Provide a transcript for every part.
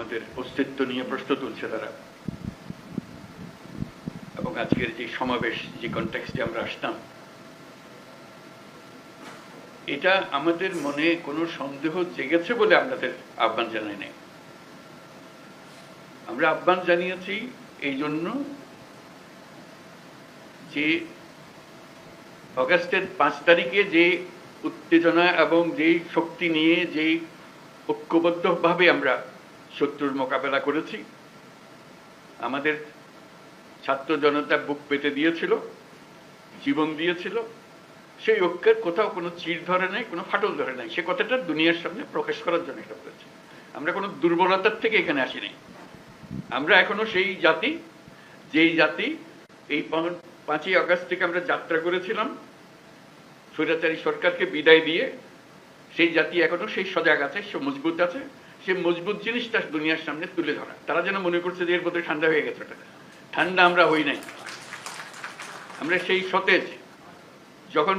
আমাদের অস্তিত্ব নিয়ে প্রশ্ন তুলছে তারা এবং আজকের যে সমাবেশ, যে কনটেক্সটে আমরা আসতাম, এটা আমাদের মনে কোনো সন্দেহ জেগেছে বলে আপনাদের আহ্বান জানাই নাই। আমরা আহ্বান জানিয়েছি এই জন্য যে অগাস্টের পাঁচ তারিখে যে উত্তেজনা এবং যেই শক্তি নিয়ে যেই ঐক্যবদ্ধভাবে আমরা শত্রুর মোকাবেলা করেছি। আমাদের ছাত্র জনতা বুক পেতে দিয়েছিল, জীবন দিয়েছিল। সেই ঐক্যের কোথাও কোনো চির ধরে নাই, কোনো ফাটল ধরে নাই। সে কথাটা দুনিয়ার সামনে প্রকাশ করার জন্য এটা করেছি আমরা কোনো দুর্বলতার থেকে এখানে আসি নাই আমরা এখনও সেই জাতি, যেই জাতি এই পাঁচই আগস্ট থেকে আমরা যাত্রা করেছিলাম, স্বৈরাচারী সরকারকে বিদায় দিয়ে, সেই জাতি এখনও সেই সজাগ আছে, সে মজবুত আছে। সে মজবুত জিনিসটা দুনিয়ার সামনে তুলে ধরা। তারা যেন মনে করছে যে এর মধ্যে ঠান্ডা হয়ে গেছে ওটা ঠান্ডা আমরা হই নাই। আমরা সেই সতেজ। যখন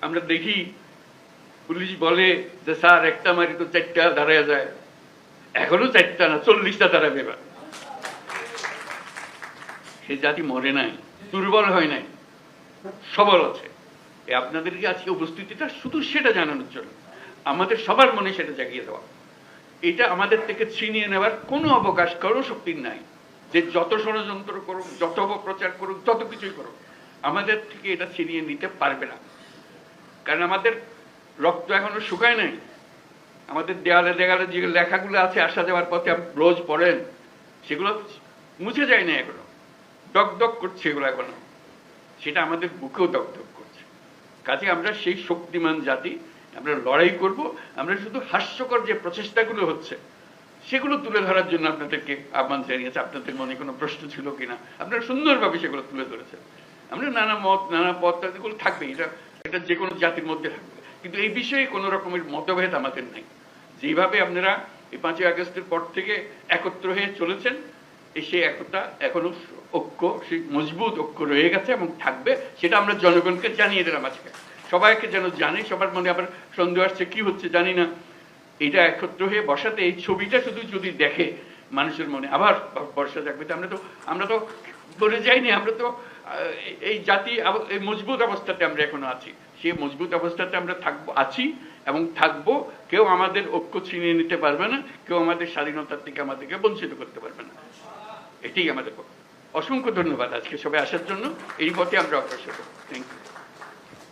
আমরা দেখি পুলিশ বলে যে, স্যার, একটা মারি তো চারটা দাঁড়ায় যায়। এখনও চারটা না, চল্লিশটা দাঁড়াবে এবার। সে জাতি মরে নাই, দুর্বল হয় নাই, সবল আছে। আপনাদেরকে আজকে উপস্থিতিটা শুধু সেটা জানানোর জন্য? আমাদের সবার মনে সেটা জাগিয়ে দেওয়া। এটা আমাদের থেকে ছিনিয়ে নেওয়ার কোনো অবকাশ কারও শক্তির নাই। যে যত ষড়যন্ত্র করুক, যত অপপ্রচার করুক, যত কিছুই করুক, আমাদের থেকে এটা ছিনিয়ে নিতে পারবে না। কারণ আমাদের রক্ত এখনও শুকায় নাই। আমাদের দেয়ালে দেয়ালে যে লেখাগুলো আছে, আসা যাওয়ার পথে রোজ পড়েন, সেগুলো মুছে যায় না এখনও। দক করছে এগুলো এখনও। সেটা আমাদের বুকেও দক করছে। কাজে আমরা সেই শক্তিমান জাতি আমরা লড়াই করব, আমরা শুধু হাস্যকর যে প্রচেষ্টাগুলো হচ্ছে, সেগুলো তুলে ধরার জন্য আপনাদেরকে আহ্বান জানিয়েছে। আপনাদের মনে কোনো প্রশ্ন ছিল কিনা? আপনারা সুন্দরভাবে সেগুলো তুলে ধরেছেন। আমরা নানা মত, নানা পথ, এগুলো থাকবে। এটা এটা যে কোনো জাতির মধ্যে থাকবে। কিন্তু এই বিষয়ে কোনো রকমের মতভেদ আমাদের নাই। যেভাবে আপনারা এই পাঁচই আগস্টের পর থেকে একত্র হয়ে চলেছেন, এই সেই একতা এখনও ঐক্য, সেই মজবুত ঐক্য রয়ে গেছে এবং থাকবে, সেটা আমরা জনগণকে জানিয়ে দিলাম আজকে। সবাইকে যেন জানে, সবার মনে আবার সন্দেহ আসছে, কি হচ্ছে জানি না। এটা একত্র হয়ে বসাতে, এই ছবিটা শুধু যদি দেখে মানুষের মনে, আবার বর্ষা জাগবে আমরা তো আমরা তো করে যাইনি, আমরা তো এই জাতি এই মজবুত অবস্থাতে আমরা এখনও আছি। সেই মজবুত অবস্থাতে আমরা থাকব, আছি এবং থাকব। কেউ আমাদের ঐক্য ছিনিয়ে নিতে পারবে না, কেউ আমাদের স্বাধীনতার থেকে আমাদেরকে বঞ্চিত করতে পারবে না। এটাই আমাদের অসংখ্য ধন্যবাদ আজকে সবাই আসার জন্য। এই পথে আমরা অগ্রসর থ্যাংক ইউ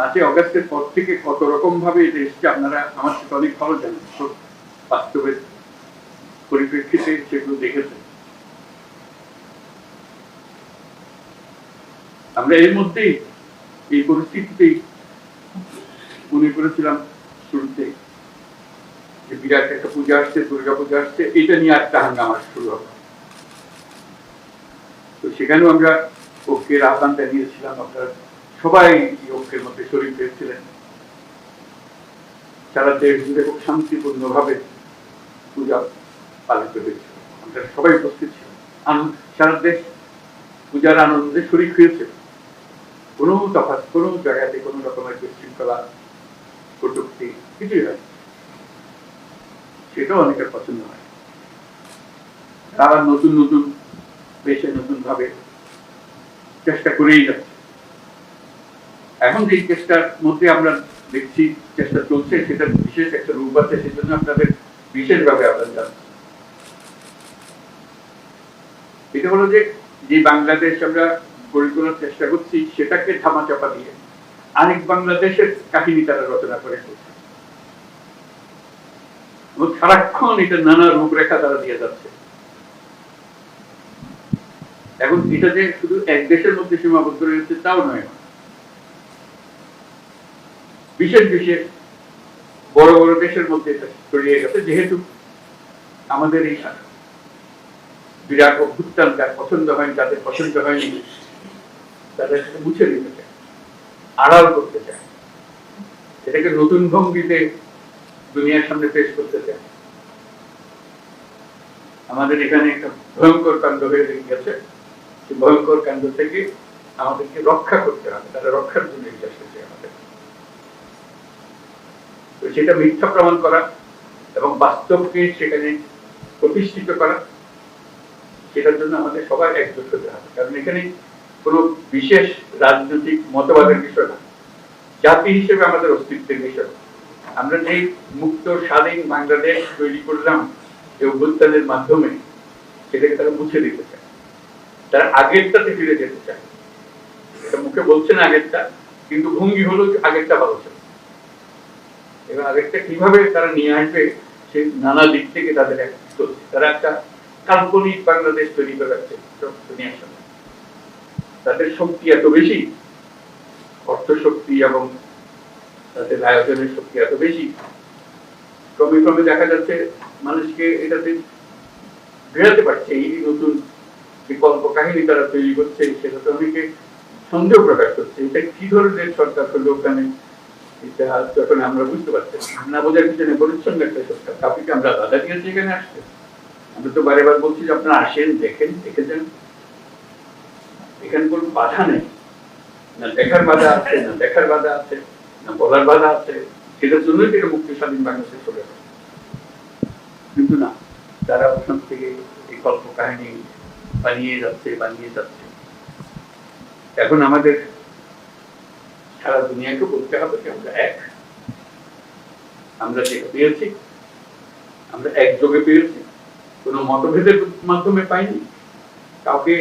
পাঁচই অগস্টের পর থেকে কত রকম ভাবে এটা এসছে আপনারা আমার সাথে অনেক ভালো জানেন বাস্তবের পরিপ্রেক্ষিতে সেগুলো দেখেছেন। আমরা এর মধ্যেই এই পরিস্থিতিতেই মনে করেছিলাম শুরুতে যে বিরাট একটা পূজা আসছে, দুর্গা পূজা আসছে, এটা নিয়ে একটা হাঙ্গামা শুরু হবে তো সেখানেও আমরা ঐক্যের আহ্বান জানিয়েছিলাম, আপনারা সবাই ঐক্যের মধ্যে শরীর পেয়েছিলেন। সারা দেশ জুড়ে খুব শান্তিপূর্ণ ভাবে পূজা পালিত হয়েছিল আমরা সবাই উপস্থিত আনন্দ- সারা দেশ পূজার আনন্দে শরীর হয়েছে কোনো তফাৎ, কোনো জায়গাতে কোনো রকমের বিশৃঙ্খলা, কটুক্তি কিছুই হয় সেটাও অনেকের পছন্দ হয়। তারা নতুন নতুন বেশে নতুন ভাবে চেষ্টা করেই যাচ্ছে। এখন যে চেষ্টার মধ্যে আমরা দেখছি চেষ্টা চলছে, সেটা বিশেষ একটা রূপ আছে, সেজন্য আপনাদের বিশেষভাবে আপনার জানাচ্ছি। এটা হলো যে যে বাংলাদেশ আমরা গড়ে তোলার চেষ্টা করছি, সেটাকে ধামাচাপা দিয়ে আরেক বাংলাদেশের কাহিনী তারা রচনা করে সারাক্ষণ এটা নানা রূপরেখা তারা দিয়ে যাচ্ছে। এখন এটা যে শুধু এক দেশের মধ্যে সীমাবদ্ধ রয়েছে, তাও নয়। বিশেষ বিশেষ বড় বড় দেশের মধ্যে ছড়িয়ে গেছে, যেহেতু আমাদের এই বিরাট অভ্যুত্থান যার পছন্দ হয়নি, যাদের পছন্দ হয়নি, তাদের সেটা মুছে দিতে চায়, আড়াল করতে চায়, এটাকে নতুন ভঙ্গিতে দুনিয়ার সামনে পেশ করতে চায়। আমাদের এখানে একটা ভয়ঙ্কর কাণ্ড হয়ে গেছে সেই ভয়ঙ্কর কাণ্ড থেকে আমাদেরকে রক্ষা করতে হবে তারা রক্ষার জন্য এগিয়ে আসতেছে আমাদের তো সেটা মিথ্যা প্রমাণ করা এবং বাস্তবকে সেখানে প্রতিষ্ঠিত করা, সেটার জন্য আমাদের সবাই একজোট হতে হবে। কারণ এখানে কোনো বিশেষ রাজনৈতিক মতবাদের বিষয় না। জাতি হিসেবে আমাদের অস্তিত্বের বিষয়। আমরা যে মুক্ত, স্বাধীন বাংলাদেশ তৈরি করলাম এই অভ্যুত্থানের মাধ্যমে, সেটাকে তারা মুছে দিতে চায়। তারা আগেরটাতে ফিরে যেতে চায়। এটা মুখে বলছেন আগেরটা, কিন্তু ভঙ্গি হলো আগেরটা ভালো ছিল। এবার আগেরটা কীভাবে তারা নিয়ে আসবে সে নানা দিক থেকে তাদের এক চলছে তারা একটা কাল্পনিক বাংলাদেশ তৈরি করে রাখছে দুনিয়ার সামনে তাদের শক্তি এত বেশি অর্থ শক্তি এবং তাদের আয়োজনের শক্তি এত বেশি, ক্রমে ক্রমে দেখা যাচ্ছে মানুষকে এটাতে বেরাতে পারছে। এই নতুন যে কল্প কাহিনী তারা তৈরি করছে সেটাতে অনেকে সন্দেহ প্রকাশ করছে। এটা কি ধরনের সরকার ওখানে আমরা বুঝতে না বোঝার পিছনে পরিচ্ছন্ন একটা সরকার আমরা বাধা দিয়েছি এখানে আসতে। আমরা তো বারে বার বলছি যে আপনারা আসেন, দেখেন দেখে যান এখানে কোনো বাধা নেই। না দেখার বাধা আছে, না দেখার বাধা আছে, না বলার বাধা আছে। সেটার জন্যই থেকে মুক্তি স্বাধীন বাংলাদেশে চলে কিন্তু না, তারা ওখান থেকে এই কল্প কাহিনী বানিয়ে যাচ্ছে বানিয়ে যাচ্ছে। এখন আমাদের সারা দুনিয়াকে বলতে হবে যে আমরা এক। আমরা যেটা পেয়েছি, আমরা একযোগে পেয়েছি। কোনো মতভেদের মাধ্যমে পাইনি, কাউকে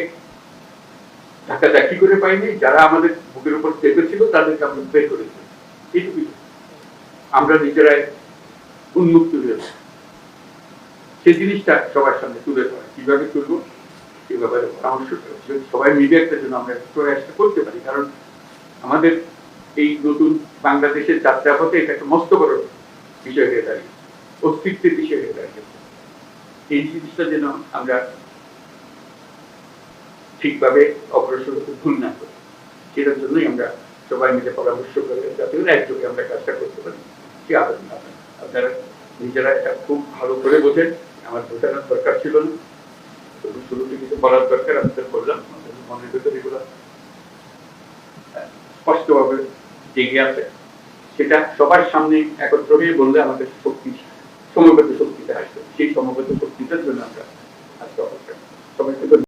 ধাক্কা ধাক্কি করে পাইনি, যারা আমাদের বুকের উপর চেপেছিল, তাদেরকে আমরা বের করেছি এইটুকুই। আমরা নিজেরাই উন্মুক্ত হয়েছি সেই জিনিসটা সবার সামনে তুলে ধরা। কীভাবে তুলবো? সে ব্যাপারে পরামর্শ সবাই মিলে একটা জন্য আমরা প্রয়াসটা করতে পারি। কারণ আমাদের এই নতুন বাংলাদেশের যাত্রাপথে এটা একটা মস্ত বড় বিষয় হয়ে দাঁড়িয়ে অস্তিত্বের বিষয় হয়ে দাঁড়িয়েছে এই জিনিসটা যেন আমরা ঠিকভাবে অগ্রসর হতে ভুল না করি। সেটার জন্যই আমরা সবাই মিলে পরামর্শ করে যাতে একযোগে আমরা কাজটা করতে পারি। সে আবেদন আপনার? নিজেরা এটা খুব ভালো করে বোঝেন। আমার বোঝানোর দরকার ছিল না। শুরু শুরুতে কিছু বলার দরকার আপনাদের করলাম আমাদের মনের ভেতরে এগুলো স্পষ্টভাবে জেগে আছে। সেটা সবার সামনে একত্র হয়ে বললে আমাদের শক্তি সমবেত শক্তিতে আসবে। সেই সমবেত শক্তিটার জন্য আমরা আজকে অপেক্ষা সবাইকে